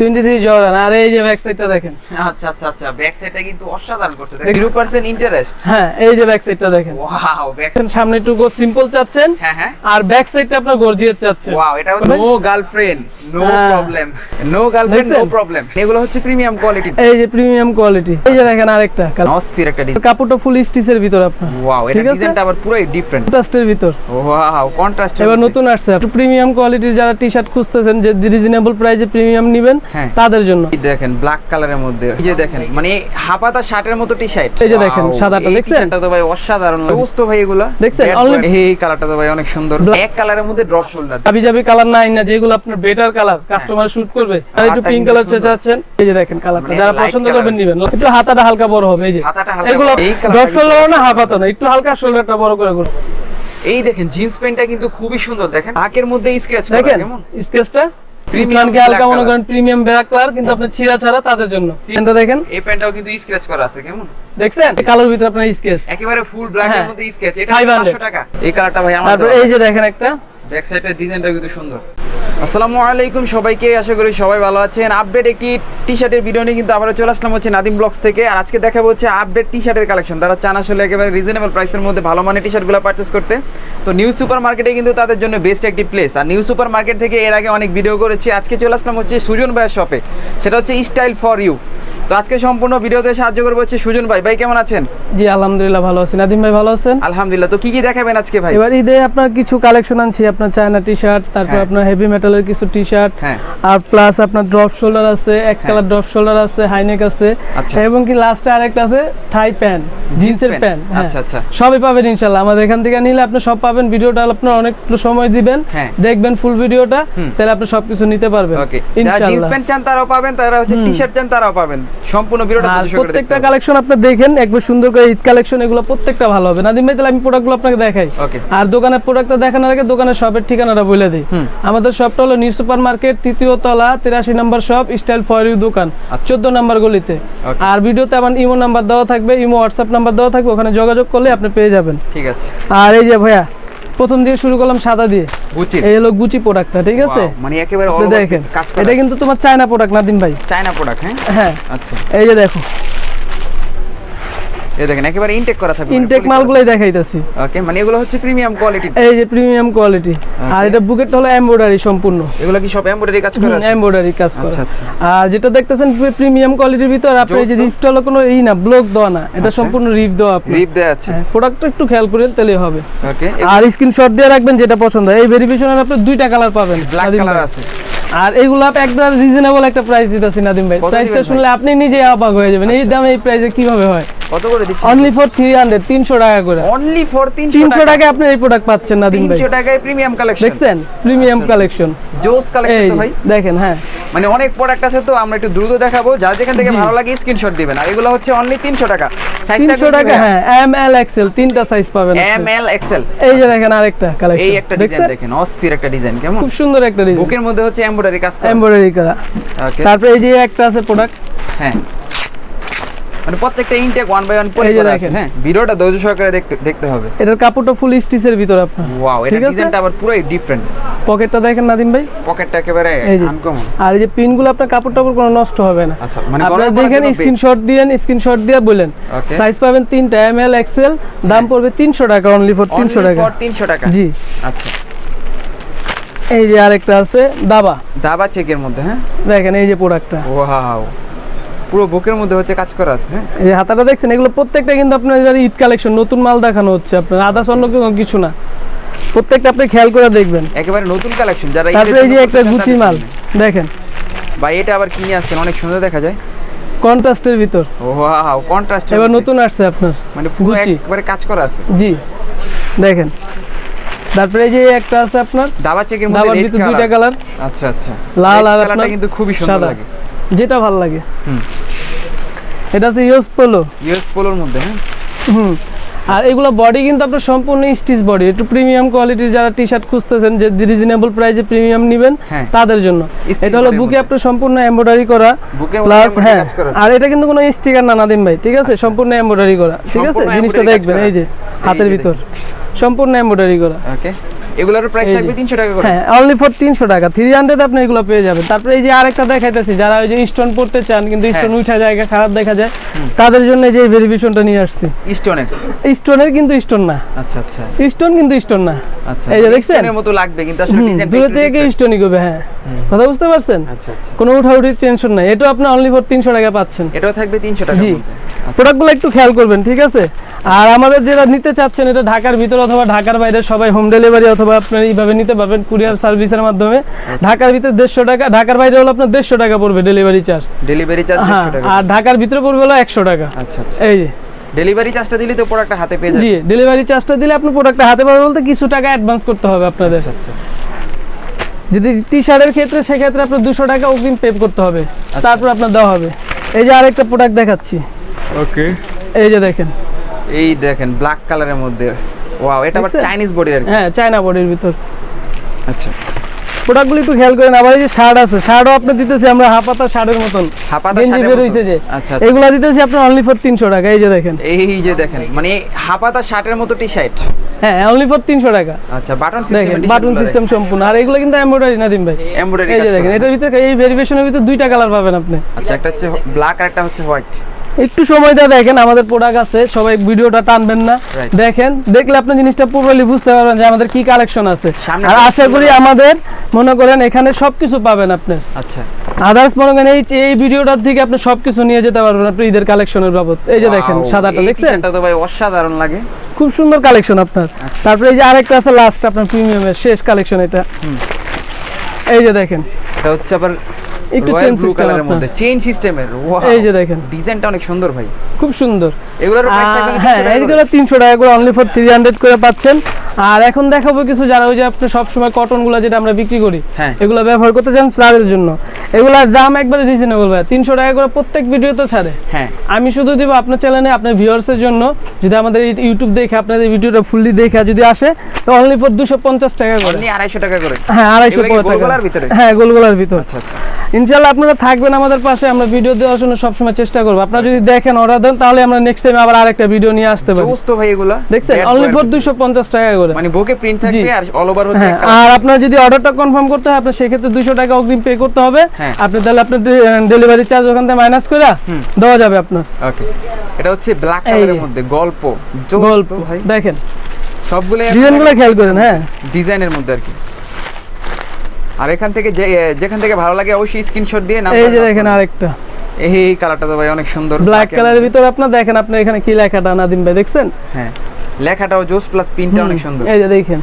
23 Jordan আর এই যে ব্যাক সাইডটা দেখেন। আচ্ছা আচ্ছা আচ্ছা ব্যাক সাইডটা কিন্তু অসাধারণ করছে। 0% ইন্টারেস্ট হ্যাঁ এই যে ব্যাক সাইডটা দেখেন। ওয়াও ব্যাক সামনে একটু সিম্পল চাচ্ছেন হ্যাঁ হ্যাঁ। আর ব্যাক সাইডটা আপনার গর্জিয়াস চাচ্ছেন। ওয়াও এটা নো গার্লফ্রেন্ড নো হ্যাঁ। Problem no girlfriend no problem এগুলো হচ্ছে প্রিমিয়াম কোয়ালিটি এই যে প্রিমিয়াম কোয়ালিটি এই যে দেখেন আরেকটা। অস্থির একটা ডিজাইন কাপড়টা ফুল স্টিচের ভিতর আপনার। ওয়াও এটা ডিজাইনটা আবার পুরোই ডিফারেন্ট কন্ট্রাস্টের ভিতর। ওয়াও কন্ট্রাস্ট এবার নতুন আসছে। প্রিমিয়াম কোয়ালিটির যারা টি শার্ট খুঁজতেছেন যে রিজনেবল প্রাইসে প্রিমিয়াম নেবেন হ্যাঁ। তাদের জন্য। দেখেন ব্ল্যাক কালারের মধ্যে। এই যে দেখেন মানে হাফাতা শার্টের মতো টি শার্ট এই যে দেখেন, সাদাটা দেখছেন? এটা তো ভাই অসাধারণ লাগে। বুঝতো ভাই এগুলা। দেখছেন? এই কালারটা তো ভাই অনেক সুন্দর। এক কালারের মধ্যে ড্রপ শোল্ডার আবি যাবি কালার নাই না যেগুলো আপনার বেটার কালার কাস্টমার শুট করবে আর একটু পিঙ্ক কালার সুন্দর। চাচ্ছেন এই যে দেখেন কালারটা মানে যারা পছন্দ করবেন নেবেন। একটু হাতাটা হালকা বড় হবে এই যে। এগুলো কিন্তু- ষোলো না হাফ হাতা না একটু হালকা শোল্ডারটা বড় করে করুন এই দেখেন জিন্স প্যান্টটা কিন্তু খুবই সুন্দর। দেখেন আকের মধ্যে স্ক্র্যাচ করা দেখেন কেমন? Premium হালকা মনে করেন প্রিমিয়াম ব্ল্যাক কালার কিন্তু আপনার ছিঁড়া ছাড়া তাদের জন্য। দেখেন। এই প্যান্টটাও কিন্তু স্ক্র্যাচ করা আছে কেমন? দেখছেন? কালোর ভিতরে আপনার স্কেচ একেবারে ফুল ব্ল্যাক এর হ্যাঁ। মধ্যে স্ক্র্যাচ এটা 500 500 টাকা। এই কালারটা ভাই আমার এই যে দেখেন একটা। ব্যাক সাইডের ডিজাইনটা কিন্তু সুন্দর। আসসালামু আলাইকুম সবাইকে আশা করি সবাই ভালো আছেন। আপডেট একটি টি শার্টের ভিডিও নিয়ে কিন্তু আবারও চলে আসলাম হচ্ছে নাদিম ব্লগস থেকে। আর আজকে দেখাবো হচ্ছে আপডেট টি শার্টের কালেকশন তারা চান আসলে একেবারে রিজনেবল প্রাইসের মধ্যে ভালো মানের টি শার্টগুলো পারচেস করতে। তো নিউ সুপার মার্কেটে কিন্তু তাদের জন্য বেস্ট একটি প্লেস আর নিউ সুপার মার্কেট থেকে এর আগে অনেক ভিডিও করেছি। আজকে চলে আসলাম হচ্ছে সুজন ভাইয়ের শপে সেটা হচ্ছে স্টাইল ফর ইউ তো আজকে সম্পূর্ণ ভিডিওতে সাহায্য করব হচ্ছে সুজন ভাই। ভাই কেমন আছেন? জি আলহামদুলিল্লাহ ভালো আছি। নাদিম ভাই ভালো আছেন? আলহামদুলিল্লাহ। তো কি কি দেখাবেন আজকে ভাই? এবার ঈদে আপনার কিছু কালেকশন আনছি। আপনার চায়না টি শার্ট তারপর হ্যাঁ। আপনার হেভি মেটালের কিছু টি শার্ট হ্যাঁ। আর প্লাস আপনার ড্রপ শোল্ডার আছে এক কালার ড্রপ শোল্ডার আছে হাইনেক আছে। আচ্ছা। এবং কি লাস্টে আরেকটা আছে থাই প্যান্ট জিন্সের প্যান্ট আচ্ছা, আচ্ছা। সবই পাবেন ইনশাল্লাহ আমাদের এখান থেকে নিলে আপনি সব পাবেন। ভিডিওটা আপনার অনেক সময় দিবেন। হ্যাঁ। দেখবেন ফুল ভিডিওটা তাহলে আপনি সবকিছু নিতে পারবেন। যারা জিন্স প্যান্ট চান তারাও পাবেন। তারা হচ্ছে টি শার্ট চান তারাও পাবেন। সম্পূর্ণ ভিডিওটা প্রত্যেকটা কালেকশন আপনি দেখেন একবার সুন্দর করে ঈদ কালেকশন এগুলো প্রত্যেকটা ভালো হবে। নাদিম ভাই তাহলে আমি প্রোডাক্টগুলো আপনাকে দেখাই। ওকে আর দোকানের প্রোডাক্টটা দেখানোর আগে দোকানের শপের ঠিকানাটা বলে দিই। আমাদের শপটা হলো নিউ সুপার মার্কেট তৃতীয় তলা তিরাশি নম্বর শপ স্টাইল ফর দোকান আচ্ছা। চোদ্দ নম্বর গলিতে। আর ভিডিওতে আমার ইমো নাম্বার দেওয়া থাকবে ইমো হোয়াটসঅ্যাপ নাম্বার দেওয়া থাকবে ওখানে যোগাযোগ করলে আপনি পেয়ে যাবেন। ঠিক আছে। আর এই যে ভাইয়া প্রথম দিয়ে শুরু করলাম সাদা দিয়ে। বুঝছি এই হলো গুচি প্রোডাক্টটা ঠিক আছে? মানে একেবারে দেখেন এটা কিন্তু তোমার চায়না প্রোডাক্ট নাদিম ভাই। চায়না প্রোডাক্ট হ্যাঁ? হ্যাঁ। আচ্ছা। এই যে দেখো এই দেখেন একেবারে ইনটেক করা থাকবে ইনটেক মালগুলোই দেখাইতেছি। ওকে মানে এগুলো হচ্ছে প্রিমিয়াম কোয়ালিটি এই যে প্রিমিয়াম কোয়ালিটি আর এটা বুকেটটা হলো এমব্রয়ডারি সম্পূর্ণ। এগুলো কি সব এমব্রয়ডারি কাজ করা আছে? এমব্রয়ডারি কাজ করা। আচ্ছা আচ্ছা। আর যেটা দেখতেছেন প্রিমিয়াম কোয়ালিটির ভিতর আপনি যে রিফট হলো কোনো এই না ব্লক দেওয়া না। এটা আচ্ছা। সম্পূর্ণ রিফ দেওয়া আপনি রিপ দেয়া আছে। প্রোডাক্টটা একটু খেয়াল করেন তাহলে হবে। ওকে আর স্ক্রিনশট দিয়ে রাখবেন যেটা পছন্দ। হয়। এই ভেরিফিকেশনের আপনি দুইটা কালার পাবেন ব্ল্যাক কালার আছে। আর এগুলো একদম রিজনেবল একটা প্রাইস দিতেছি নাদিম ভাই। প্রাইসটা শুনলে আপনি নিজে অবাক হয়ে যাবেন এই দামে এই প্রাইসে কীভাবে হয়? কত করে দিচ্ছেন? অনলি ফর থ্রি হান্ড্রেড তিনশো টাকা করে। অনলি ফর 300 টাকা। আপনি এই প্রোডাক্ট পাচ্ছেন নাদিম ভাই। 300 টাকায় প্রিমিয়াম কালেকশন দেখছেন? প্রিমিয়াম কালেকশন জোস কালেকশন তো ভাই। দেখেন হ্যাঁ। মানে অনেক প্রোডাক্ট আছে তো আমরা একটু দ্রুত দেখাবো। যার যেখান থেকে ভালো লাগে স্ক্রিনশট দিবেন। আর এগুলো হচ্ছে অনলি 300 টাকা। সাইজটা তিনশো টাকা হ্যাঁ এম এল এক্সেল তিনটা সাইজ পাবেন এম এল এক্সেল এই যে দেখেন আরেকটা কালেকশন এই একটা ডিজাইন দেখেন অস্থির একটা ডিজাইন কেমন? খুব সুন্দর একটা ডিজাইন বুকের মধ্যে হচ্ছে এমব্রয়ডারি কাজ করা। এমব্রয়ডারি করা। ওকে তারপরে এই যে একটা আছে প্রোডাক্ট হ্যাঁ। মানে প্রত্যেকটা ইনটেক ওয়ান বাই ওয়ান পরে করা দেখেন। হ্যাঁ। ভিডিওটা ধৈর্য সহকারে দেখতে দেখতে হবে। এটার কাপড়টা ফুল স্টিচের ভিতর আপনার। ওয়াও এটা ডিজাইনটা আবার পুরোই ডিফারেন্ট পকেটটা দেখেন নাদিম ভাই। পকেটটা একেবারে আনকমন আর এই যে পিনগুলো আপনার কাপড় টাপড় কোনো নষ্ট হবে না। আচ্ছা মানে আপনারা দেখেন স্ক্রিনশট দিয়েন স্ক্রিনশট দিয়ে বলেন। সাইজ পাবেন তিনটা এম এল এক্সেল দাম পড়বে তিনশো টাকা অনলি ফর তিনশো Only টাকা। for 300 টাকা। জি। আচ্ছা। এই যে আরেকটা আছে দাবা। দাবা চেকের মধ্যে হ্যাঁ? দেখেন এই যে প্রোডাক্টটা ওয়াও পুরো বুকের মধ্যে হচ্ছে কাজ করা আছে হ্যাঁ? এই হাতাটা দেখছেন এগুলো প্রত্যেকটা কিন্তু আপনার ঈদ কালেকশন নতুন মাল দেখানো হচ্ছে আপনার আদার্স অন্য কিছু না। প্রত্যেকটা আপনি খেয়াল করে দেখবেন। একেবারে নতুন কালেকশন যারা তারপরে এই যে একটা গুচি মাল দেখেন। ভাই এটা আবার কিনে আসছেন অনেক সুন্দর দেখা যায়। কন্ট্রাস্টের ভিতর। ওয়াও কন্ট্রাস্ট এবার নতুন আসছে আপনার মানে পুরো। একবারে কাজ করা আছে। জি দেখেন। তারপরে এই যে একটা আছে আপনার দাবা চেকের মধ্যে দুইটা কালার আচ্ছা আচ্ছা। লাল আর কালারটা কিন্তু খুবই সুন্দর লাগে। যেটা ভালো লাগে। হুম। এটা আছে ইউজ পোলো ইউএস পোলোর মধ্যে হ্যাঁ? হুম। আর এগুলো বডি কিন্তু আপনার সম্পূর্ণ স্টিচ বডি একটু প্রিমিয়াম কোয়ালিটির যারা টি শার্ট খুঁজতেছেন যে রিজনেবল প্রাইসে প্রিমিয়াম নেবেন তাদের জন্য। এটা হলো বুকে আপনার সম্পূর্ণ এমব্রয়ডারি করা প্লাস হ্যাঁ আর এটা কিন্তু কোনো স্টিকার না নাদিম ভাই ঠিক আছে? সম্পূর্ণ এমব্রয়ডারি করা ঠিক আছে? জিনিসটা দেখবেন এই যে হাতের ভিতর। সম্পূর্ণ এমব্রয়ডারি করা। ওকে এগুলোর প্রাইস থাকবে তিনশো টাকা করে। হ্যাঁ অনলি ফর তিনশো টাকা। থ্রি হান্ড্রেড আপনি এগুলো পেয়ে যাবেন। তারপরে এই যে আরেকটা দেখাইতেছি যারা ওই যে স্টোন পড়তে চান কিন্তু হ্যাঁ। স্টোন উঠা জায়গা খারাপ দেখা যায় তাদের জন্য যে ভেরিফিকেশনটা নিয়ে আসছি। স্টোনের স্টোনের কিন্তু স্টোন না। আচ্ছা আচ্ছা। স্টোন কিন্তু স্টোন না। আচ্ছা এই যে দেখছেন? স্টোনের মতো লাগবে কিন্তু আসলে হুম, ডিজাইনটা দূরে থেকে স্টোনই করবে হ্যাঁ। কথা বুঝতে পারছেন? আচ্ছা আচ্ছা। কোনো উঠাউঠির টেনশন নাই। এটা আপনি অনলি ফর তিনশো টাকা পাচ্ছেন। এটাও থাকবে তিনশো টাকা জি। প্রোডাক্টগুলো একটু খেয়াল করবেন ঠিক আছে? আর আমাদের যেটা নিতে চাচ্ছেন এটা ঢাকার ভিতরে অথবা ঢাকার বাইরে সবাই হোম ডেলিভারি অথবা আপনার এইভাবে নিতে পারবেন কুরিয়ার সার্ভিসের মাধ্যমে। ঢাকার ভিতরে দেড়শো টাকা ঢাকার বাইরে হলো আপনার দেড়শো টাকা পড়বে ডেলিভারি চার্জ ডেলিভারি চার্জ হ্যাঁ আর ঢাকার ভিতরে পড়বে হলো একশো টাকা। আচ্ছা আচ্ছা। এই যে। ডেলিভারি চার্জটা দিলে তো প্রোডাক্টটা হাতে পেয়ে যাবে। জি ডেলিভারি চার্জটা দিলে আপনি প্রোডাক্টটা হাতে পাবেন বলতে কিছু টাকা অ্যাডভান্স করতে হবে আপনাদের। আচ্ছা আচ্ছা। যদি টি শার্টের ক্ষেত্রে সেক্ষেত্রে আপনার দুশো টাকা অগ্রিম পে করতে হবে। আচ্ছা। তারপর আপনার দেওয়া হবে। এই যে আরেকটা প্রোডাক্ট দেখাচ্ছি। ওকে এই যে দেখেন। এই দেখেন ব্ল্যাক কালারের মধ্যে। ওয়াও এটা আবার চাইনিজ বডির আর হ্যাঁ চায়না বডির ভিতর। আচ্ছা। প্রোডাক্টগুলো একটু খেয়াল করেন আবার এই যে শার্ট আছে শার্টও আপনি দিতেছি আমরা হাফাতা শার্টের মতন। হাপাতা শার্টের বের মতো। হইছে যে। আচ্ছা এগুলা দিতেছি আপনার অনলি ফর তিনশো টাকা এই যে দেখেন। এই যে দেখেন মানে হাপাতা শার্টের মতো টি শার্ট হ্যাঁ অনলি ফর তিনশো টাকা। আচ্ছা বাটন সিস্টেম বাটন সিস্টেম সম্পূর্ণ। আর এগুলো কিন্তু এমব্রয়ডারি নাদিম ভাই। এমব্রয়ডারি এই যে দেখেন এটার ভিতরে এই ভেরিফিকেশনের ভিতরে দুইটা কালার পাবেন আপনি। আচ্ছা একটা হচ্ছে ব্ল্যাক আর একটা হচ্ছে হোয়াইট একটু সময়টা দেখেন আমাদের প্রোডাক্ট আছে সবাই ভিডিওটা টানবেন না। দেখেন দেখলে আপনি জিনিসটা পুরোলি বুঝতে পারবেন যে আমাদের কি কালেকশন আছে। আর আশা করি আমাদের মনে করেন এখানে সবকিছু পাবেন আপনি। আচ্ছা। আদার্স মনে করেন এই এই ভিডিওটার থেকে আপনি সবকিছু নিয়ে যেতে পারবেন আপনি ঈদের কালেকশনের বাবদ। এই যে দেখেন সাদাটা দেখছেন? t-shirtটা তো ভাই অসাধারণ লাগে। খুব সুন্দর কালেকশন আপনার। তারপরে এই যে আরেকটা আছে লাস্ট আপনার প্রিমিয়ামের শেষ কালেকশন এটা। এই যে দেখেন। এটা হচ্ছে আবার একটু চেইন সিস্টেমের মধ্যে চেইন সিস্টেমের এই যে দেখেন। ডিজাইনটা অনেক সুন্দর ভাই। খুব সুন্দর। এগুলোর প্রাইস থাকবে হ্যাঁ এইগুলো তিনশো টাকা করে অনলি ফর থ্রি হান্ড্রেড করে পাচ্ছেন। আর এখন দেখাবো কিছু যারা ওই যে আপনি সবসময় কটনগুলো যেটা আমরা বিক্রি করি হ্যাঁ। এগুলো ব্যবহার করতে চান তাদের জন্য। এগুলার দাম একবারে রিজনেবল ভাই তিনশো টাকা করে প্রত্যেক ভিডিওতে ছাড়ে। হ্যাঁ। আমি শুধু দিব আপনার চ্যানেলে আপনার ভিউয়ার্সের জন্য যদি আমাদের ইউটিউব দেখে আপনাদের ভিডিওটা ফুললি দেখে যদি আসে তো অনলি ফর দুশো পঞ্চাশ টাকা করে। অনলি আড়াইশো টাকা করে? হ্যাঁ আড়াইশো এগুলো টাকা। ভিতরে? হ্যাঁ গোলগোলার ভিতর। আচ্ছা আচ্ছা। ইনশাল্লাহ আপনারা থাকবেন আমাদের পাশে আমরা ভিডিও দেওয়ার জন্য সবসময় চেষ্টা করব। আপনারা যদি দেখেন অর্ডার দেন তাহলে আমরা নেক্সট টাইম আবার আরেকটা ভিডিও নিয়ে আসতে পারি। ভাই এগুলা। দেখছেন? Only for. দুশো পঞ্চাশ টাকা করে। মানে বুকে প্রিন্ট থাকবে আর অল ওভার হচ্ছে হ্যাঁ আর আপনার যদি অর্ডারটা কনফার্ম করতে হয় আপনার সেক্ষেত্রে দুশো টাকা অগ্রিম পে করতে হবে। হ্যাঁ। আপনি তাহলে আপনার ডেলিভারি চার্জ ওখান থেকে মাইনাস করে দেওয়া যাবে আপনার। ওকে এটা হচ্ছে ব্ল্যাক কালারের মধ্যে গল্প। গল্প ভাই। দেখেন। সবগুলো ডিজাইনগুলো খেয়াল করেন হ্যাঁ। ডিজাইনের মধ্যে আর কি। আর এখান থেকে যেখান থেকে ভালো লাগে অবশ্যই স্ক্রিনশট দিয়ে এই যে দেখেন আরেকটা। এই কালারটা তো ভাই অনেক সুন্দর। ব্ল্যাক কালারের ভিতরে আপনার দেখেন আপনার এখানে কি লেখাটা নাদিম ভাই দেখছেন? হ্যাঁ। লেখাটাও জোস প্লাস প্রিন্টটা অনেক সুন্দর। এই যে দেখেন।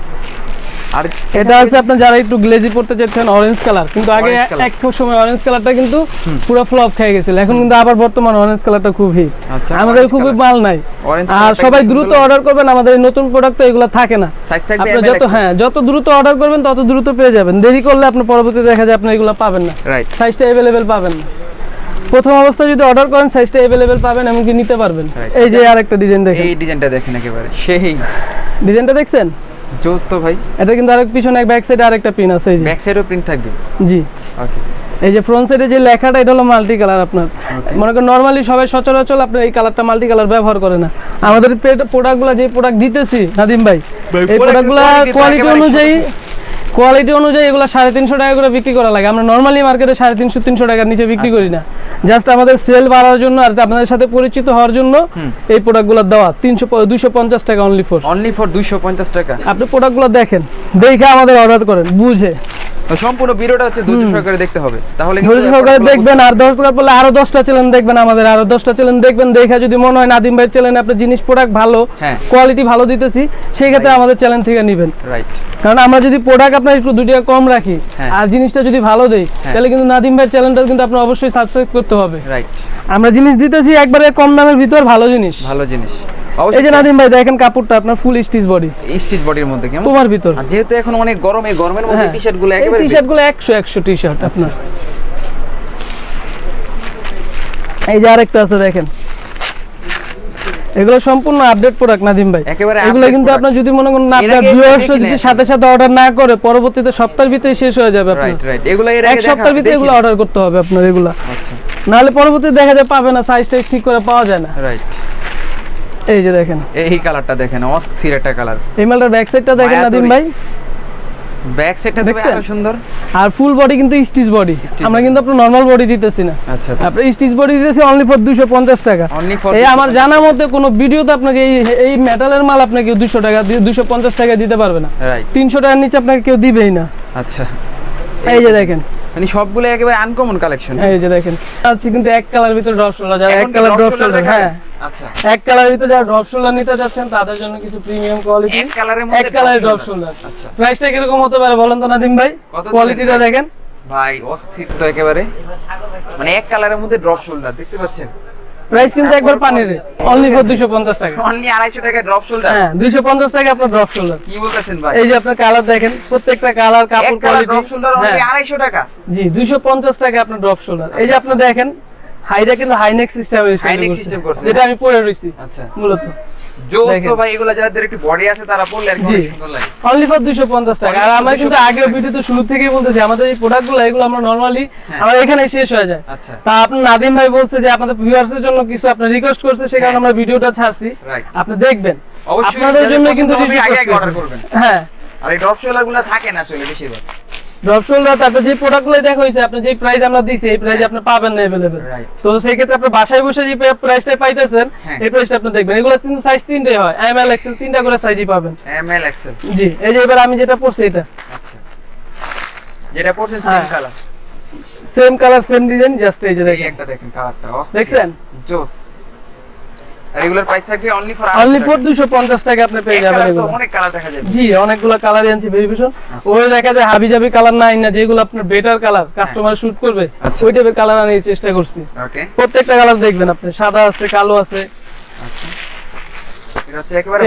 আর এটা আছে আপনার যারা একটু গ্লেজি পড়তে চাচ্ছেন অরেঞ্জ কালার কিন্তু আগে। এক সময় অরেঞ্জ কালারটা কিন্তু পুরো ফ্লপ খেয়ে গেছিল। এখন কিন্তু আবার বর্তমান অরেঞ্জ কালারটা খুব হিট আচ্ছা আমাদের খুবই মাল নাই। আর সবাই দ্রুত অর্ডার করবেন। আমাদের নতুন প্রোডাক্ট তো এগুলো থাকে না। আপনি যত হ্যাঁ যত দ্রুত অর্ডার করবেন তত দ্রুত পেয়ে যাবেন। দেরি করলে আপনি পরবর্তীতে দেখা যায় আপনি এগুলো পাবেন না। রাইট সাইজটা অ্যাভেলেবেল পাবেন না। প্রথম অবস্থায় যদি অর্ডার করেন সাইজটা অ্যাভেলেবেল পাবেন এমনকি নিতে পারবেন। এই যে আরেকটা ডিজাইন দেখেন। এই ডিজাইনটা দেখেন একেবারে। সেই। ডিজাইনটা দেখছেন? জোস তো ভাই। এটা কিন্তু আরেক পিছনে এক ব্যাক সাইডে আরেকটা পিন আছে এই যে। ব্যাক সাইডেও প্রিন্ট থাকবে? জি। ওকে এই যে ফ্রন্ট সাইডে যে লেখাটা এটা হলো মাল্টি কালার আপনার মনে করেন নর্মালি সবাই সচরাচর আপনার এই কালারটা মাল্টি কালার ব্যবহার করে না। আমাদের প্রোডাক্টগুলো যে প্রোডাক্ট দিতেছি নাদিম ভাই এই প্রোডাক্টগুলো কোয়ালিটি অনুযায়ী কোয়ালিটি অনুযায়ী এগুলো সাড়ে তিনশো টাকা করে বিক্রি করা লাগে। আমরা নর্মালি মার্কেটে সাড়ে তিনশো তিনশো টাকার নিচে বিক্রি করি না। জাস্ট আমাদের সেল বাড়ার জন্য আর আপনাদের সাথে পরিচিত হওয়ার জন্য। এই প্রোডাক্টগুলো দেওয়া। তিনশো দুইশো পঞ্চাশ টাকা অনলি ফোর অনলি ফোর দুইশো পঞ্চাশ টাকা। আপনি প্রোডাক্টগুলো দেখেন। দেখে আমাদের অর্ডার করেন। বুঝে। সম্পূর্ণ ভিডিওটা হচ্ছে ধৈর্য সহকারে দেখতে হবে। তাহলে কিন্তু ধৈর্য সহকারে দেখবেন আর দশ টাকা পড়লে আরও দশটা চ্যানেল দেখবেন আমাদের আরও দশটা চ্যানেল দেখবেন দেখে যদি মনে হয় নাদিম ভাইয়ের চ্যানেলে আপনার জিনিস প্রোডাক্ট ভালো হ্যাঁ। কোয়ালিটি ভালো দিতেছি সেই ক্ষেত্রে আমাদের চ্যানেল থেকে নেবেন। রাইট কারণ আমরা যদি প্রোডাক্ট আপনার একটু দুই টাকা কম রাখি হ্যাঁ। আর জিনিসটা যদি ভালো দেই তাহলে কিন্তু নাদিম ভাইয়ের চ্যানেলটা কিন্তু আপনার অবশ্যই সাবস্ক্রাইব করতে হবে। রাইট আমরা জিনিস দিতেছি একবারে কম দামের ভিতর ভালো জিনিস। ভালো জিনিস। এই যে নাদিম ভাই দেখেন কাপড়টা আপনার ফুল স্টিচ বডি স্টিচ বডির মধ্যে কেমন? তোমার ভিতর। আর যেহেতু এখন অনেক গরম এই গরমের মধ্যে হ্যাঁ। টি শার্টগুলো একেবারে টি শার্টগুলো একশো একশো টি শার্ট। আপনার। এই যে আরেকটা আছে দেখেন। এগুলো সম্পূর্ণ আপডেট প্রোডাক্ট নাদিম ভাই। একেবারে এগুলো কিন্তু। আপনার যদি মনে করেন আপনার ভিউয়ার্স যদি সাথে সাথে অর্ডার না করে পরবর্তীতে সপ্তাহের ভিতরে শেষ হয়ে যাবে আপনার। রাইট রাইট এগুলো এর এক সপ্তাহের ভিতরে এগুলো অর্ডার করতে হবে আপনার এগুলা। আচ্ছা। নাহলে পরবর্তীতে দেখা যায় পাবে না সাইজ টাইজ ঠিক করে পাওয়া যায় না। রাইট এই যে দেখেন। এই কালারটা দেখেন অস্থির একটা কালার। এই মালটার ব্যাক সাইডটা দেখেন নাদিম ভাই? ব্যাক সেটটা তো দেখছেন? আরও সুন্দর। আর ফুল বডি কিন্তু স্টিচ বডি আমরা কিন্তু আপনার নর্মাল বডি দিতেছি না। আচ্ছা আপনার স্টিচ বডি দিতেছি অনলি ফর দুশো পঞ্চাশ টাকা। অনলি ফর এই আমার জানার মধ্যে কোনো ভিডিওতে আপনাকে এই এই মেটালের মাল আপনাকে দুশো টাকা দুশো পঞ্চাশ টাকা দিতে পারবে না। রাইট তিনশো টাকার নিচে আপনাকে কেউ দিবেই না। আচ্ছা। এই যে দেখেন। মানে সবগুলো একেবারে আনকমন কালেকশন এই যে দেখেন। আছে কিন্তু এক কালার ভিতরে ড্রপ শোল্ডার এক কালার ড্রপ শোল্ডার হ্যাঁ। আচ্ছা। এক কালার ভিতরে যারা ড্রপ শোল্ডার নিতে যাচ্ছেন তাদের জন্য কিছু প্রিমিয়াম কোয়ালিটি এক কালারের এক কালারের ড্রপ শোল্ডার আচ্ছা। প্রাইসটা কীরকম হতে পারে বলেন তো নাদিম ভাই? কোয়ালিটিটা দেখেন। ভাই অস্থির তো একেবারে। মানে এক কালারের মধ্যে ড্রপ শোল্ডার দেখতে পাচ্ছেন? প্রাইস কিন্তু একবার পানির অনলি ফর দুশো পঞ্চাশ টাকা। অনলি আড়াইশো টাকা ড্রপ শোল্ডার হ্যাঁ দুইশো পঞ্চাশ টাকা আপনার ড্রপ শোল্ডার কি বলতেছেন ভাই? এই যে আপনার কালার দেখেন প্রত্যেকটা কালার কাপড় কোয়ালিটি ড্রপ শোল্ডার অনলি আড়াইশো টাকা। জি দুইশো পঞ্চাশ টাকা আপনার ড্রপ শোল্ডার এই যে আপনি দেখেন হাইটা কিন্তু হাইনেক সিস্টেমের High-neck system করছে। যেটা আমি পরে রইছি আচ্ছা। মূলত। জোস তো দেখেন। ভাই এগুলা যাদের একটু বডি আছে তারা আর। সুন্দর লাগে। অনলি ফর দুইশো পঞ্চাশ টাকা। আর আমরা কিন্তু ভিডিওতে শুরু থেকেই বলতেছি আমাদের এই প্রোডাক্টগুলো এগুলো আমরা নর্মালি হ্যাঁ। আমরা এখানে শেষ হয়ে যায়। আচ্ছা। তা আপনার নাদিম ভাই বলছে যে আপনাদের ভিউয়ার্স এর জন্য কিছু আপনার রিকোয়েস্ট করছে সে কারণে হ্যাঁ। আমরা ভিডিওটা ছাড়ছি। আপনি দেখবেন। অবশ্যই আপনাদের জন্য কিন্তু আগে আগে করবেন। হ্যাঁ। আর এই ড্রপ শোল্ডারগুলো থাকে না আসলে বেশিরভাগ। যে প্রোডাক্টগুলো দেখা হয়েছে আপনি যে প্রাইস আমরা দিছি এই প্রাইস আপনি পাবেন না अवेलेबल রাইট তো সেই ক্ষেত্রে আপনি বাসায় বসে যে প্রাইসটা পাইতেছেন হ্যাঁ। এই প্রাইসটা আপনি দেখবেন এগুলো কিন্তু সাইজ তিনটাই হয় এম এল এক্সেল তিনটা করে সাইজই পাবেন এম এল এক্সেল জি এই যে এবার আমি যেটা পড়ছি এটা আচ্ছা যেটা পড়ছেন সেম হ্যাঁ। Colour same colour same design just এই যে এই দেখেন একটা দেখেন কালারটা দেখছেন জোস আর এগুলোর প্রাইস থাকবে অনলি ফর অনলি ফর দুশো পঞ্চাশ টাকা আপনি পেয়ে যাবেন এগুলো। অনেক কালার দেখা যাবে জি অনেকগুলো কালার আনছি ভেরিফিকেশন আচ্ছা। ওই দেখা যায় হাবি জাবি কালার নাই না যেগুলো আপনার বেটার কালার কাস্টমার শুট করবে আচ্ছা। ওই টাইপের কালার আনার চেষ্টা করছি। ওকে প্রত্যেকটা কালার দেখবেন আপনি সাদা আছে কালো আছে। এটা হচ্ছে একেবারে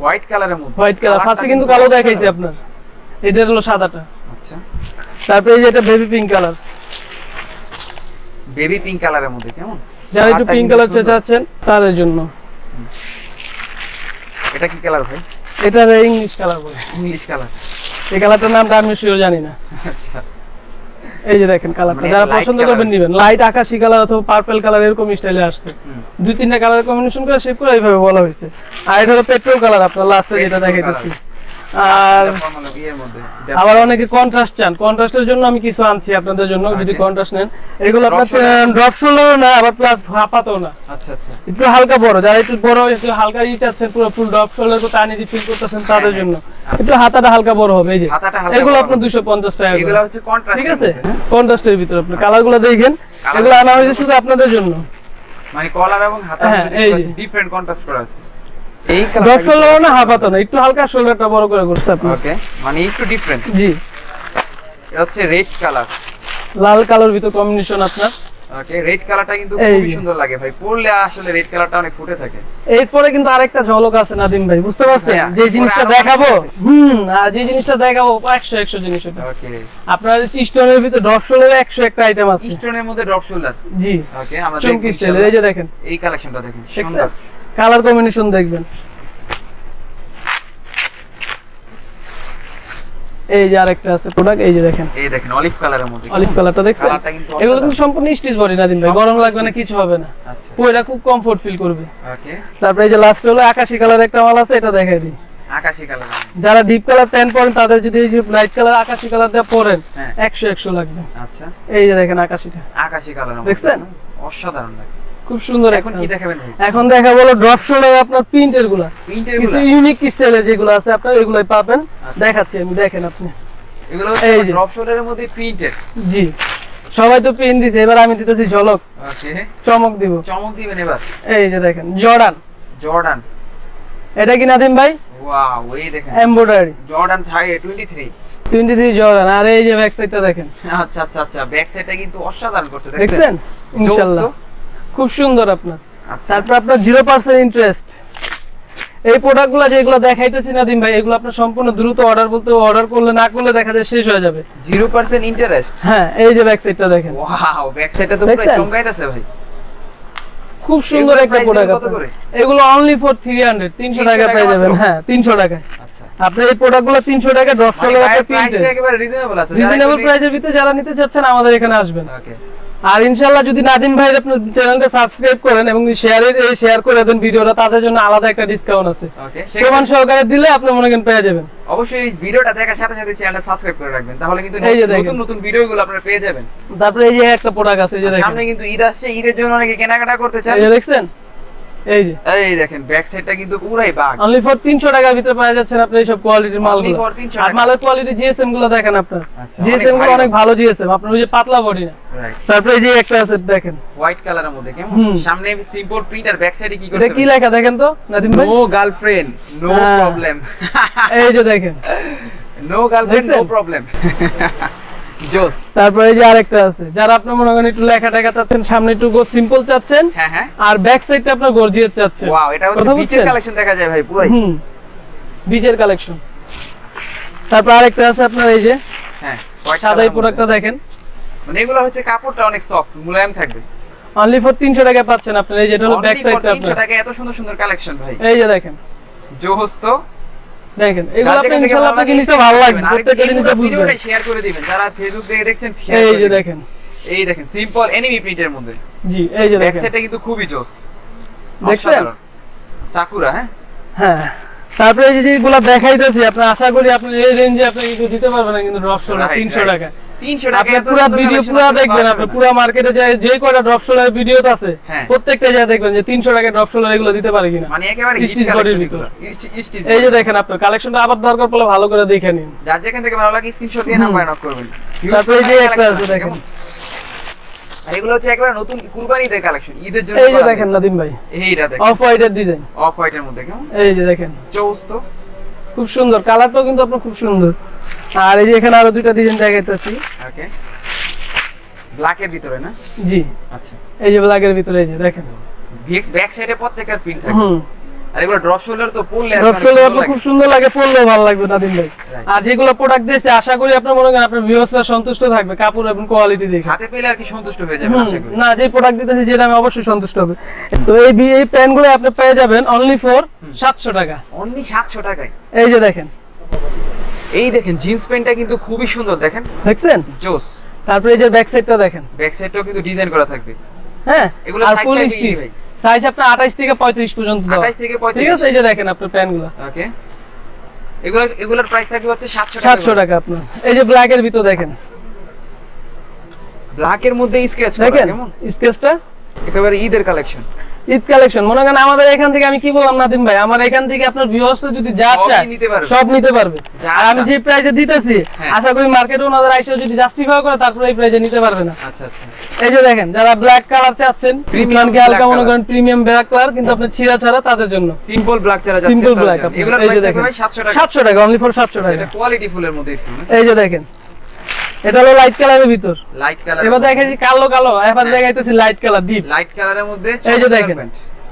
হোয়াইট কালারের মধ্যে। হোয়াইট কালার ফার্স্টে কিন্তু কালো। দেখাইছে আপনার। এটা হলো সাদাটা। আচ্ছা। তারপরে এই যে এটা baby pink colour baby pink কালারের মধ্যে কেমন? যারা একটু পিঙ্ক কালার সুন্দর। চাচ্ছেন তাদের জন্য। এটা কি কালার ভাই? এটা ইংলিশ কালার বলে। ইংলিশ কালার এই কালারটার নামটা আমি শিওর জানি না। আচ্ছা। এই যে দেখেন কালারটা মানে যারা পছন্দ। করবেন নিবেন। লাইট আকাশি কালার অথবা পার্পল কালার এরকম স্টাইলে আসছে। দুই তিনটা কালার কম্বিনেশন করে শেপ করে এইভাবে বলা হয়েছে। আর এটা হলো পেট্রোল কালার আপনার লাস্টে যেটা দেখাইতেছি। আর আবার অনেকে কন্ট্রাস্ট চান। কন্ট্রাস্টের জন্য আমি কিছু আনছি আপনাদের জন্য যদি কন্ট্রাস্ট নেন। এগুলো আপনার ড্রপ শোল্ডারও না আবার প্লাস না। আচ্ছা আচ্ছা। একটু হালকা বড় যারা একটু বড় একটু হালকা ই চাচ্ছেন পুরো ফুল ড্রপ শোল্ডার করতে আনি ফিল করতেছেন তাদের জন্য। একটু হাতাটা হালকা বড় হবে এই যে। এগুলো আপনার হবে। দুশো পঞ্চাশ টাকা এগুলো হচ্ছে কন্ট্রাস্ট ঠিক আছে? কন্ট্রাস্টের ভিতরে আপনি কালারগুলো দেখেন। এগুলো আনা হয়েছে শুধু আপনাদের জন্য। মানে কলার এবং হাতা হ্যাঁ। ডিফারেন্ট কন্ট্রাস্ট করা আছে। এই না হাফাতো না একটু হালকা শোল্ডারটা বড় করে করছে আপনি ওকে মানে একটু ডিফারেন্ট জি। এটা হচ্ছে রেড কালার লাল কালার ভিতর কম্বিনেশন আপনার। ওকে রেড কালারটা কিন্তু খুবই সুন্দর লাগে ভাই। পরলে আসলে রেড কালারটা অনেক ফুটে থাকে। এরপরে কিন্তু আরেকটা ঝলক আছে নাদিম ভাই বুঝতে পারছেন? হ্যাঁ, যে জিনিসটা দেখাবো। হুম আর যে জিনিসটা দেখাবো একশো একশো জিনিস ওটা ওকে আপনার স্টোনের ভিতরে ড্রপ শোল্ডার একশো একটা আইটেম আছে। স্টোনের মধ্যে ড্রপ শোল্ডার জি। ওকে আমরা চমকি দেখব এই যে দেখেন। এই কালেকশনটা দেখেন সুন্দর। কালার কম্বিনেশন দেখবেন। এই যে আরেকটা আছে প্রোডাক্ট এই যে দেখেন। এই দেখেন অলিভ কালারের মধ্যে। অলিভ কালারটা দেখছেন? এগুলো কিন্তু সম্পূর্ণ স্টিচ বডি না দিন ভাই গরম লাগবে না কিছু হবে না। আচ্ছা। পয়লা খুব কমফোর্ট ফিল করবে। ওকে তারপরে এই যে লাস্ট হলো আকাশি কালার একটা মাল আছে এটা দেখাই দিই। আকাশি কালার যারা ডিপ কালার প্যান্ট পরেন তাদের যদি এই যে লাইট কালার আকাশি কালার দিয়ে পরেন হ্যাঁ। একশো একশো লাগবে। আচ্ছা। এই যে দেখেন আকাশিটা। আকাশি কালার দেখছেন? অসাধারণ লাগে খুব সুন্দর এখন কি দেখাবেন? এখন দেখা বলো ড্রপ শোল্ডার আপনার প্রিন্টেরগুলা। কিছু ইউনিক স্টাইলের যেগুলো আছে আপনার এগুলাই পাবেন। দেখাচ্ছি আমি দেখেন আপনি। এগুলো এই ড্রপ শোল্ডারের মধ্যে প্রিন্টেড জি। সবাই তো প্রিন্ট দিছে এবার আমি দিতেছি ঝলক। চমক দিব। চমক দিবেন এবার। এই যে দেখেন জর্ডান। জর্ডান। এটা কি নাদিম ভাই? ওয়াও এই দেখেন। Embroidery Jordan 23 twenty three Jordan. আর এই যে ব্যাক সাইডটা দেখেন। আচ্ছা আচ্ছা আচ্ছা। ব্যাক সাইডটা কিন্তু অসাধারণ করছে দেখছেন? ইনশাল্লাহ তো? খুব সুন্দর আপনার। আচ্ছা। তারপর আপনার জিরো পার্সেন্ট ইন্টারেস্ট এই প্রোডাক্টগুলো যেগুলো দেখাইতেছি নাদিম ভাই এগুলো আপনার সম্পূর্ণ দ্রুত অর্ডার বলতে অর্ডার করলে না করলে দেখা যায় শেষ হয়ে যাবে। 0% ইন্টারেস্ট হ্যাঁ এই যে ব্যাক সাইডটা দেখেন। ওয়াও ব্যাক সাইডটা তো পুরো চমকাইতাছে ভাই। খুব সুন্দর একটা প্রোডাক্ট? এগুলো অনলি ফর থ্রি হান্ড্রেড তিনশো 300 টাকা টাকা পেয়ে যাবেন হ্যাঁ তিনশো টাকায়। আচ্ছা। আপনি এই প্রোডাক্টগুলো তিনশো টাকা ড্রপ গায়ের একটা একেবারে রিজনেবল আছে। রিজনেবল প্রাইসের ভিতরে যারা নিতে চাচ্ছেন আমাদের এখানে আসবেন ওকে আর ইনশাল্লাহ যদি নাদিম ভাই আপনার চ্যানেলটা সাবস্ক্রাইব করেন এবং শেয়ার শেয়ার করে দেন ভিডিওটা তাদের জন্য আলাদা একটা ডিসকাউন্ট আছে। ওকে প্রমাণ সহকারে দিলে আপনি মনে করেন পেয়ে যাবেন। অবশ্যই এই ভিডিওটা দেখার সাথে সাথে চ্যানেলটা সাবস্ক্রাইব করে রাখবেন তাহলে কিন্তু নতুন ভিডিও নতুন ভিডিওগুলো আপনারা পেয়ে যাবেন। তারপরে এই যে একটা প্রোডাক্ট আছে যে সামনে কিন্তু ঈদ আসছে ঈদের জন্য অনেকে কেনাকাটা করতে চান। দেখছেন? এই যে। এই দেখেন ব্যাক সাইডটা কিন্তু পুরাই বাগ অনলি ফর 300 টাকার ভিতরে পেয়ে যাচ্ছেন আপনি এইসব কোয়ালিটির মালগুলো। for 300 আর মালের কোয়ালিটি জিএসএমগুলো দেখেন আপনার। আচ্ছা, জিএসএম অনেকগুলো অনেক ভালো জিএসএম আপনার ওই যে পাতলা বডি না। তারপরে এই যে একটা আছে দেখেন। হোয়াইট কালারের মধ্যে কেমন। সামনে সিম্পল প্রিন্ট আর ব্যাক সাইডে কি এটা কি লেখা দেখেন তো নাদিম ভাই? No girlfriend no. প্রবলেম এই যে দেখেন। নো গার্লফ্রেন্ড নো প্রবলেম জোস। তারপরে যে আরেকটা আছে যারা আপনার মনে করেন একটু লেখা টেখা চাচ্ছেন সামনে একটু সিম্পল চাচ্ছেন হ্যাঁ হ্যাঁ। আর ব্যাক সাইডটা আপনার গর্জিয়াস চাচ্ছেন। ওয়াও এটা হচ্ছে বিচের কালেকশন দেখা যায় ভাই পুরাই। হুম বিচের কালেকশন তারপর আরেকটা আছে আপনার এই যে হ্যাঁ white সাদা এই colour প্রোডাক্টটা দেখেন। মানে এগুলো হচ্ছে কাপড়টা অনেক সফট মুলায়েম থাকবে। অনলি ফর 300 টাকা পাচ্ছেন আপনি এই যে এটা হলো ব্যাক সাইডটা 300 আপনার। টাকা এত সুন্দর সুন্দর কালেকশন ভাই। এই যে দেখেন। জোহস তো দেখেন এগুলো আপনি ইনশাআল্লাহ আপনাকে share ভালো লাগবে প্রত্যেকটা জিনিসটা বুঝবেন। share করে দিবেন। যারা ফেসবুক থেকে দেখছেন শেয়ার এই যে দেখেন। এই দেখেন সিম্পল এনিমি প্রিন্টের মধ্যে। জি এই যে দেখেন। ব্যাকসাইডটা কিন্তু খুবই জোস। দেখছেন? সাকুরা হ্যাঁ? হ্যাঁ। তারপরে এই যেগুলো দেখাইতেছি আপনি আশা করি আপনি এই রেঞ্জে আপনি কিন্তু দিতে পারবেন না কিন্তু ড্রপ শোলা Right, 300 right. টাকা 300 টাকা। আপনি পুরো সুন্দর ভিডিও collection পুরো দেখবেন আপনি পুরো মার্কেটে যে যে কয়টা ড্রপ শোলার ভিডিও আছে হ্যাঁ। প্রত্যেকটা যা দেখবেন যে 300 টাকা ড্রপ শোলার এগুলো দিতে পারে কিনা। মানে একেবারে এগুলো। ভিতর। এই যে দেখেন আপনার কালেকশনটা আবার দরকার পড়লে ভালো করে দেখে নিন। যার যেখান থেকে ভালো লাগে স্ক্রিনশট দিয়ে নাম্বার নক করবেন। তারপরে এই যে একটা আছে দেখেন। এগুলো হচ্ছে একেবারে নতুন কুরবানি ঈদের কালেকশন ঈদের জন্য এই যে দেখেন নাদিম ভাই। এইটা দেখেন। অফ হোয়াইটের ডিজাইন অফ হোয়াইটের মধ্যে কেমন? এই যে দেখেন। খুব সুন্দর। কালারটাও কিন্তু আপনার খুব সুন্দর। আর এই যে এখানে আরও দুইটা ডিজাইন দেখাইতেছি। ওকে ব্ল্যাকের ভিতরে না? জি। আচ্ছা। এই যে ব্ল্যাকের ভিতরে এই যে দেখেন। ব্যাক সাইডে প্রত্যেকটা প্রিন্ট থাকে। হুম। আর এগুলো ড্রপ শোল্ডার তো পরলে ড্রপ শোল্ডার সুন্দর খুব সুন্দর লাগে পরলেও ভালো লাগবে নাদিম ভাই। আর যেগুলো প্রোডাক্ট দিয়েছে আশা করি আপনার মনে করেন আপনার ভিউয়ার্সরা সন্তুষ্ট থাকবে কাপড় এবং কোয়ালিটি দেখে। হাতে পেলে আর কি সন্তুষ্ট হয়ে যাবে আশা করি। না যে প্রোডাক্ট দিতেছে যেটা আমি অবশ্যই সন্তুষ্ট হবে। তো এই এই প্যান্টগুলো আপনি পেয়ে যাবেন অনলি ফর সাতশো টাকা। অনলি সাতশো টাকায়। এই যে দেখেন। এই দেখেন জিন্স প্যান্টটা কিন্তু খুবই সুন্দর দেখেন। দেখছেন? জোস। তারপরে এই যে ব্যাক সাইডটা দেখেন। ব্যাক সাইডটাও কিন্তু ডিজাইন করা থাকবে। হ্যাঁ এগুলো আর ফুল স্টিচ সাইজ আপনার 28 থেকে 35 পর্যন্ত দেওয়া। 28 থেকে 35 ঠিক আছে এই যে দেখেন আপনার প্যান্টগুলো ওকে এগুলো এগুলোর প্রাইস থাকবে হচ্ছে 700 টাকা। 700 টাকা আপনার। এই যে ব্ল্যাক এর ভিতর দেখেন। ব্ল্যাকের মধ্যে স্ক্র্যাচ করা দেখেন কেমন? স্কেচটা একেবারে ঈদের কালেকশন ঈদ কালেকশন মনে করেন আমাদের এখান থেকে আমি কি বললাম নাদিম ভাই? আমার এখান থেকে আপনার ভিউয়ার্স যদি যা চায়। সব নিতে পারবে। আর আমি যে প্রাইসে দিতেছি হ্যাঁ। আশা করি মার্কেটে ওনাদের আইসা যদি জাস্টিফাই করে তারপরে এই প্রাইসে নিতে পারবে না। আচ্ছা আচ্ছা। এই যে দেখেন যারা ব্ল্যাক কালার চাচ্ছেন প্রিমিয়াম কে হালকা মনে করেন প্রিমিয়াম ব্ল্যাক কালার কিন্তু আপনার ছিঁড়া ছাড়া তাদের জন্য। সিম্পল ব্ল্যাক ছাড়া যাচ্ছে সিম্পল ব্ল্যাক। এগুলোর এই প্রাইস যে দেখেন। ভাই 700 টাকা। 700 টাকা অনলি ফর 700 টাকা। এটা কোয়ালিটি ফুলের মধ্যে এই যে দেখেন। এটা হলো লাইট কালারের ভিতর। লাইট কালার এবার দেখাচ্ছি কালো কালো এবার দেখাইতেছি লাইট কালার ডিপ লাইট কালারের মধ্যে এই যে দেখেন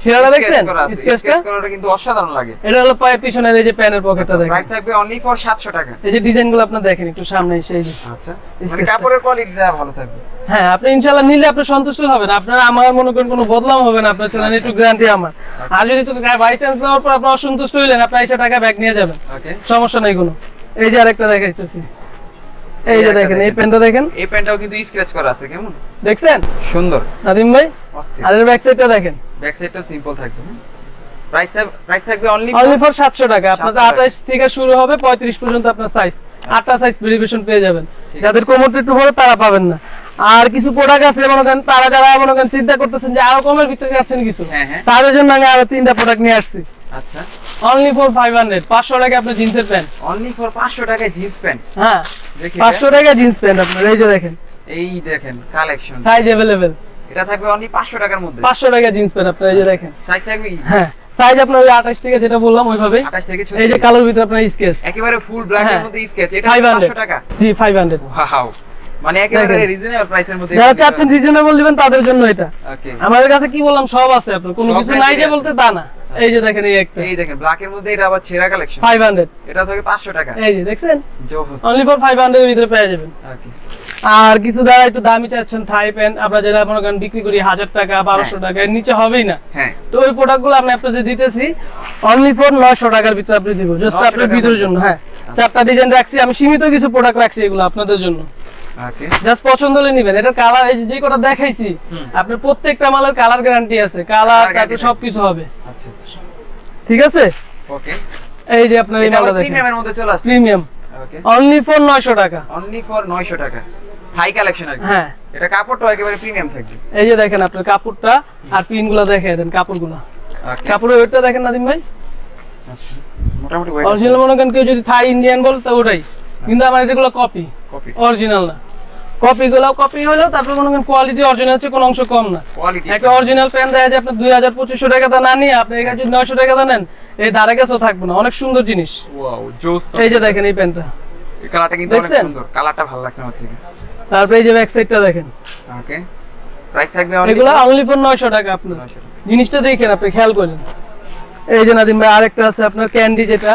ছিঁড়াটা দেখছেন? স্কেচটা স্কেচ করাটা কিন্তু অসাধারণ লাগে। এটা হলো পায়ের পিছনের এই যে প্যানের পকেটটা দেখেন। প্রাইস থাকবে অনলি ফর 700 টাকা। এই যে ডিজাইনগুলো আপনার দেখেন একটু সামনে এসে এই যে। আচ্ছা মানে কাপড়ের কোয়ালিটিটা ভালো থাকবে। হ্যাঁ আপনি ইনশাআল্লাহ নিলে আপনি সন্তুষ্ট হবেন। আপনার আমার মনে করেন কোনো বদলাম হবে না আপনার চ্যানেল একটু গ্যারান্টি আমার। আর যদি তো বাই চান্স নেওয়ার পর আপনি অসন্তুষ্ট হইলেন আপনি এসে টাকা ব্যাগ নিয়ে যাবেন। ওকে সমস্যা নাই কোনো। এই যে আরেকটা দেখাইতেছি। এই যে দেখেন এই প্যান্টটা দেখেন। এই প্যান্টটাও কিন্তু স্ক্র্যাচ করা আছে কেমন? দেখছেন? সুন্দর। নাদিম ভাই আর এর ব্যাক সাইডটা দেখেন। ব্যাক সাইডটাও সিম্পল থাকবে প্রাইস প্রাইস থাকবে অনলি অনলি ফর সাতশো টাকা। আপনার 700 থেকে শুরু হবে পঁয়ত্রিশ পর্যন্ত আপনার সাইজ আটটা সাইজ পেয়ে যাবেন। যাদের কোমরটা একটু বড় তারা পাবেন না। আর কিছু প্রোডাক্ট আছে মনে করেন তারা যারা মনে করেন চিন্তা করতেছেন যে আরও কমের ভিতরে যাচ্ছেন কিছু। হ্যাঁ হ্যাঁ। তাদের জন্য আমি আরও তিনটা প্রোডাক্ট নিয়ে আসছি। আচ্ছা। অনলি ফর ফাইভ হান্ড্রেড পাঁচশো টাকা আপনার জিন্সের প্যান্ট। অনলি ফর 500 টাকায় জিন্স প্যান্ট। হ্যাঁ। দেখি পাঁচশো টাকা জিন্স প্যান্ট আপনার এই যে দেখেন। এই দেখেন কালেকশন সাইজ অ্যাভেলেবেল এটা থাকবে অনলি 500 টাকার মধ্যে। পাঁচশো টাকা জিন্স প্যান্ট আপনার এই যে দেখেন। সাইজ থাকবে হ্যাঁ। সাইজ আপনার ওই আঠাশ থেকে যেটা বললাম ওইভাবে 28 থেকে এই যে 36 কালোর ভিতরে আপনার স্কেচ একেবারে ফুল ব্ল্যাক এর হ্যাঁ। মধ্যে স্কেচ এটা 500 টাকা। জি ফাইভ হান্ড্রেড ওয়াও মানে একেবারে রিজনেবল প্রাইসের মধ্যে যারা চাচ্ছেন রিজনেবল দিবেন তাদের জন্য এটা। ওকে আমাদের কাছে কি বললাম সব আছে আপনার। কোনো কিছু নাই যে বলতে তা না। এই যে দেখেন এই একটা। এই দেখেন ব্ল্যাক এর মধ্যে এটা আবার ছেঁড়া কালেকশন ফাইভ হান্ড্রেড এটা থাকবে 500 টাকা। এই যে দেখছেন? জোস অনলি ফর ফাইভ হান্ড্রেড ভিতরে পেয়ে যাবেন। ওকে আর কিছু যারা একটু দামি চাচ্ছেন থাই প্যান্ট আমরা মনে করেন বিক্রি করি হাজার টাকা বারোশো টাকা এর নিচে হবেই না। হ্যাঁ। তো ওই প্রোডাক্টগুলো আমি আপনাদের দিতেছি। অনলি ফর নয়শো টাকার ভিতরে আপনি দিব জাস্ট আপনার ভিতরের জন্য হ্যাঁ। চারটা ডিজাইন রাখছি আমি সীমিত কিছু প্রোডাক্ট রাখছি এগুলো আপনাদের জন্য। জাস্ট পছন্দ হলে নিবেন। এটা কালার এই যে কটা দেখাইছি হুম। আপনার প্রত্যেকটা মালের কালার গ্যারান্টি আছে। কালার তারপর সবকিছু হবে। আচ্ছা আচ্ছা। ঠিক আছে? ওকে এই যে আপনার এই মালটা দেখেন। প্রিমিয়ামের মধ্যে চলে আসছে। প্রিমিয়াম ওকে অনলি ফর নয়শো টাকা। অনলি ফর 900 টাকা। হাই কালেকশন আর হ্যাঁ। এটা কাপড়টা একেবারে প্রিমিয়াম থাকবে। এই যে দেখেন আপনার কাপড়টা আর পিনগুলা দেখে দেন কাপড়গুলো। কাপড়ের ওয়েটটা দেখেন নাদিম ভাই। আচ্ছা মোটামুটি weight অরিজিনাল মনে করেন কেউ যদি থাই ইন্ডিয়ান বল তো ওটাই। কিন্তু আমার এগুলো কপি কপি অরিজিনাল না। কপি গুলো কপি হলো তারপর মনে করেন কোয়ালিটি অরিজিনাল হচ্ছে কোনো অংশ কম না। একটা অরিজিনাল যায় আপনার দুই হাজার পঁচিশশো টাকা না নিয়ে আপনি এখানে যদি নয়শো টাকা নেন এই ধারে কাছেও থাকবে না অনেক সুন্দর জিনিস। এই যে দেখেন এই এই কালারটা কিন্তু অনেক দেখছেন? সুন্দর কালারটা ভালো লাগছে আমার থেকে। তারপরে এই যে ব্যাক সাইডটা দেখেন। ওকে প্রাইস থাকবে এগুলো অনলি ফর নয়শো টাকা আপনার। জিনিসটা দেখেন আপনি খেয়াল করেন। এই যে নাদিম ভাই আরেকটা আছে আপনার ক্যান্ডি যেটা।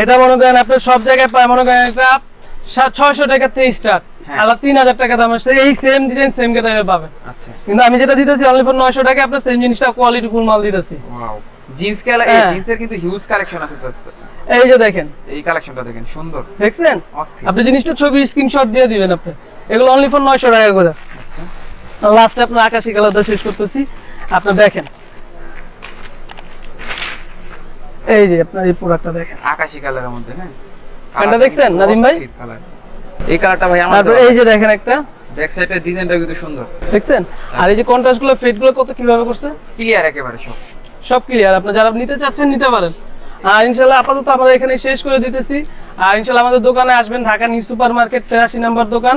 এটা মনে করেন আপনার সব জায়গায় পায় মনে করেন এটা ছয়শো টাকা থেকে স্টার্ট হ্যাঁ। তিন হাজার টাকা দাম আসছে এই সেম ডিজাইন সেম টাইপে পাবেন। আচ্ছা। কিন্তু আমি যেটা দিতেছি অনলি ফর নয়শো টাকা আপনার সেম জিনিসটা কোয়ালিটি ফুল মাল দিতেছি। জিন্স কালার হ্যাঁ। জিন্সের কিন্তু হিউজ কালেকশন আছে এই যে দেখেন। এই কালেকশনটা দেখেন সুন্দর। দেখছেন? আপনি জিনিসটা ছবি স্ক্রিনশট দিয়ে দিবেন আপনি। এগুলো অনলি ফর নয়শো টাকা করে। লাস্টে আপনার আকাশি কালারটা শেষ করতেছি। আপনি দেখেন। এই যে আপনার এই প্রোডাক্টটা দেখেন। আকাশি কালারের মধ্যে হ্যাঁ? দেখছেন, নাদিম ভাই? এই কালারটা ভাই আমার তারপর এই যে দেখেন একটা। ব্যাক সাইডের ডিজাইনটা কিন্তু সুন্দর। দেখছেন? আর এই যে কন্ট্রাস্টগুলো ফেডগুলো কত কীভাবে করছে? ক্লিয়ার একেবারে সব। সব ক্লিয়ার আপনি যারা নিতে চাচ্ছেন নিতে পারেন। আর ইনশাল্লাহ আপাতত আমরা এখানে শেষ করে দিতেছি। আর ইনশাল্লাহ আমাদের দোকানে আসবেন ঢাকা নিউ সুপার মার্কেট তেরাশি নাম্বার দোকান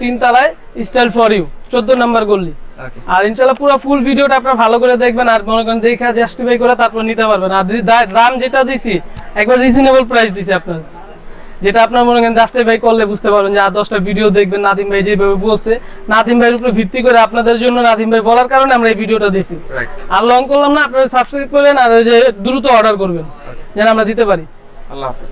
তিন তলায় স্টাইল ফর ইউ চোদ্দ নাম্বার গল্লি আর ইনশাল্লাহ পুরো ফুল ভিডিওটা আপনারা ভালো করে দেখবেন আর মনে করেন দেখে জাস্টিফাই করে তারপর নিতে পারবেন। আর দাম যেটা দিছি একবার রিজনেবল প্রাইস দিছি আপনার। যেটা আপনার মনে করেন জাস্টে ভাই করলে বুঝতে পারবেন যে আর দশটা ভিডিও দেখবেন নাদিম ভাই যেভাবে বলছে। নাদিম ভাইয়ের উপরে ভিত্তি করে আপনাদের জন্য নাদিম ভাই বলার কারণে আমরা এই ভিডিওটা দিছি আর লং করলাম না আপনারা সাবস্ক্রাইব করেন আর যে দ্রুত অর্ডার করবেন যেন আমরা দিতে পারি। আল্লাহ হাফেজ।